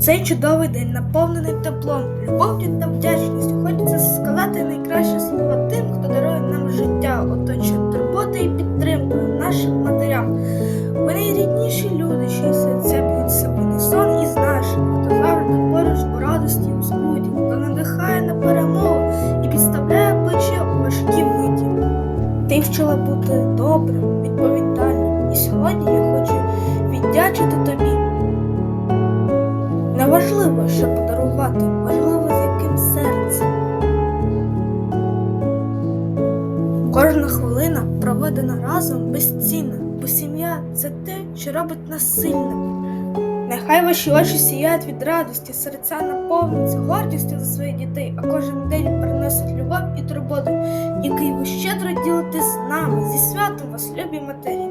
цей чудовий день наповнений теплом, любов'ю та вдячністю. Хочеться сказати найкраще слова тим, хто дарує нам життя, оточує турботою і підтримкою нашим матерям. Вони найрідніші люди, чиї серця б'ються в унісон із нашим, хто завжди поруч у радості, у скруті, хто надихає на перемогу і підставляє плече у важкі миті. Ти вчила бути добрим, відповідальним, і сьогодні я хочу віддячити тобі. Що подарувати, важливо з яким серцем. Кожна хвилина, проведена разом, безцінна, бо сім'я це те, що робить нас сильними. Нехай ваші очі сіяють від радості, серця наповнюються гордістю за своїх дітей, а кожен день приносить любов і турботу, який ви щедро ділите з нами. Зі святом вас, любі матері.